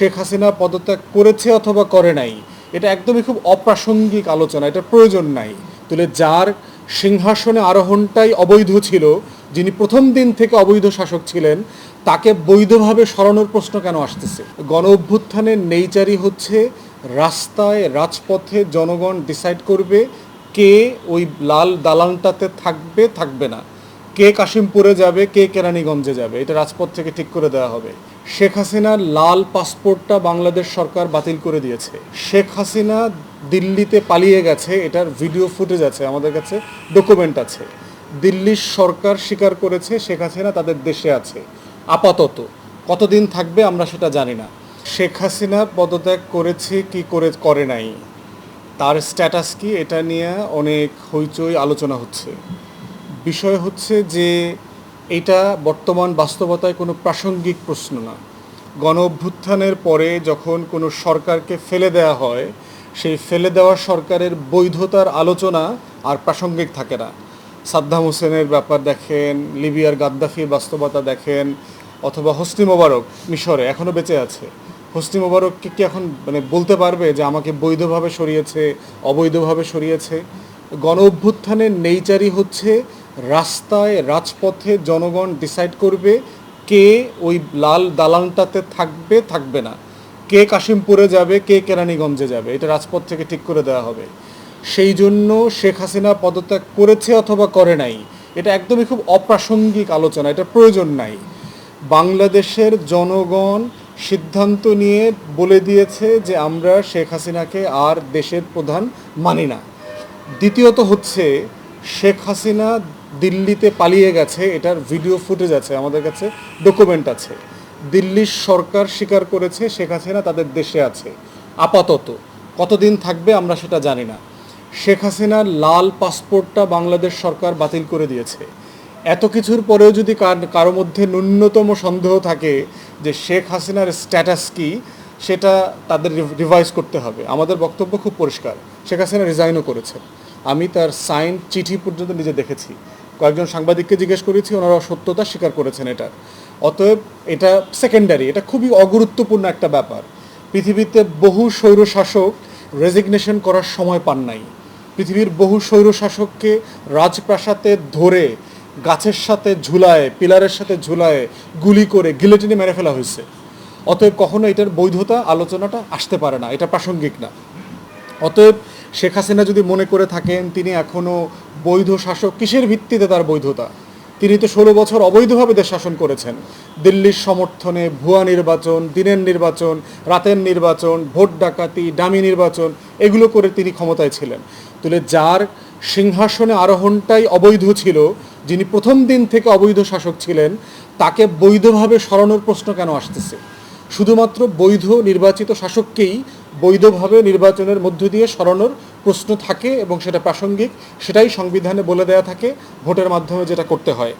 শেখ হাসিনা পদত্যাগ করেছে অথবা করে নাই, এটা একদমই খুব অপ্রাসঙ্গিক আলোচনা, এটা প্রয়োজন নাই। তুলে যার সিংহাসনে আরোহণটাই অবৈধ ছিল, যিনি প্রথম দিন থেকে অবৈধ শাসক ছিলেন, তাকে বৈধভাবে সরানোর প্রশ্ন কেন আসতেছে? গণ অভ্যুত্থানের নেইচারই হচ্ছে রাস্তায় রাজপথে জনগণ ডিসাইড করবে কে ওই লাল দালানটাতে থাকবে থাকবে না। কে কাশিমপুরে যাবে, কে কেরানীগঞ্জে যাবে, এটা রাজপথ থেকে ঠিক করে দেওয়া হবে। শেখ হাসিনার লাল পাসপোর্টটা বাংলাদেশ সরকার বাতিল করে দিয়েছে। শেখ হাসিনা দিল্লিতে পালিয়ে গেছে, এটার ভিডিও ফুটেজ আছে, আমাদের কাছে ডকুমেন্ট আছে। দিল্লির সরকার স্বীকার করেছে, শেখ হাসিনা তাদের দেশে আছে। আপাতত, কতদিন থাকবে আমরা সেটা জানি না। শেখ হাসিনা পদত্যাগ করেছে কি করে করে নাই। তার স্ট্যাটাস কি, এটা নিয়ে অনেক হইচই আলোচনা হচ্ছে। বিষয় হচ্ছে যে এটা বর্তমান বাস্তবতায় কোনো প্রাসঙ্গিক প্রশ্ন না। গণ অভ্যুত্থানের পরে যখন কোনো সরকারকে ফেলে দেওয়া হয়, সেই ফেলে দেওয়া সরকারের বৈধতার আলোচনা আর প্রাসঙ্গিক থাকে না। সাদ্দাম হোসেনের ব্যাপার দেখেন, লিবিয়ার গাদ্দাফির বাস্তবতা দেখেন, অথবা হস্তি মোবারক, মিশরে এখনও বেঁচে আছে। হোসনি মোবারককে কি এখন মানে বলতে পারবে যে আমাকে বৈধভাবে সরিয়েছে, অবৈধভাবে সরিয়েছে? গণ অভ্যুত্থানের নেইচারই হচ্ছে রাস্তায় রাজপথে জনগণ ডিসাইড করবে কে ওই লাল দালানটাতে থাকবে থাকবে না। কে কাশিমপুরে যাবে, কে কেরানীগঞ্জে যাবে। এটা রাজপথ থেকে ঠিক করে দেওয়া হবে। সেই জন্য শেখ হাসিনা পদত্যাগ করেছে অথবা করে নাই, এটা একদমই খুব অপ্রাসঙ্গিক আলোচনা, এটা প্রয়োজন নাই। বাংলাদেশের জনগণ সিদ্ধান্ত নিয়ে বলে দিয়েছে যে আমরা শেখ হাসিনাকে আর দেশের প্রধান মানি না। দ্বিতীয়ত হচ্ছে, শেখ হাসিনা দিল্লিতে পালিয়ে গেছে, এটার ভিডিও ফুটেজ আছে, আমাদের কাছে ডকুমেন্ট আছে। দিল্লির সরকার স্বীকার করেছে, শেখ হাসিনা তাদের দেশে আছে। আপাতত, কতদিন থাকবে আমরা সেটা জানি না। শেখ হাসিনার লাল পাসপোর্টটা বাংলাদেশ সরকার বাতিল করে দিয়েছে। এত কিছুর পরেও যদি কার- মধ্যে ন্যূনতম সন্দেহ থাকে যে শেখ হাসিনার স্ট্যাটাস কি, সেটা তাদের রিভাইজ করতে হবে। আমাদের বক্তব্য খুব পরিষ্কার। শেখ হাসিনা রিজাইনও করেছে আমি তার সাইন চিঠি পর্যন্ত নিজে দেখেছি। কয়েকজন সাংবাদিককে জিজ্ঞেস করেছি, ওনারা সত্যতা স্বীকার করেছেন এটা। অতএব এটা সেকেন্ডারি এটা খুবই অগুরুত্বপূর্ণ একটা ব্যাপার। পৃথিবীতে বহু স্বৈরশাসক রেজিগনেশন করার সময় পান নাই। পৃথিবীর বহু স্বৈরশাসককে রাজপ্রাসাদে ধরে, গাছের সাথে ঝুলায়, পিলারের সাথে ঝুলায়, গুলি করে গিলেটিনে মেরে ফেলা হয়েছে। অতএব কখনো এটার বৈধতা আলোচনাটা আসতে পারে না, এটা প্রাসঙ্গিক না। অতএব শেখ হাসিনা যদি মনে করে থাকেন, তিনি এখনও বৈধ শাসক, কিসের ভিত্তিতে তার বৈধতা? তিনি তো ষোলো বছর অবৈধভাবে দেশ শাসন করেছেন। দিল্লির সমর্থনে ভুয়া নির্বাচন, দিনের নির্বাচন, রাতের নির্বাচন, ভোট ডাকাতি, ডামি নির্বাচন, এগুলো করে তিনি ক্ষমতায় ছিলেন। তুলে যার সিংহাসনে আরোহণটাই অবৈধ ছিল, যিনি প্রথম দিন থেকে অবৈধ শাসক ছিলেন, তাকে বৈধভাবে সরানোর প্রশ্ন কেন আসতেছে? শুধুমাত্র বৈধ নির্বাচিত শাসককেই বৈধভাবে নির্বাচনের মধ্য দিয়ে সরানোর প্রশ্ন থাকে এবং সেটা প্রাসঙ্গিক, সেটাই সংবিধানে বলে দেয়া থাকে, ভোটের মাধ্যমে যেটা করতে হয়।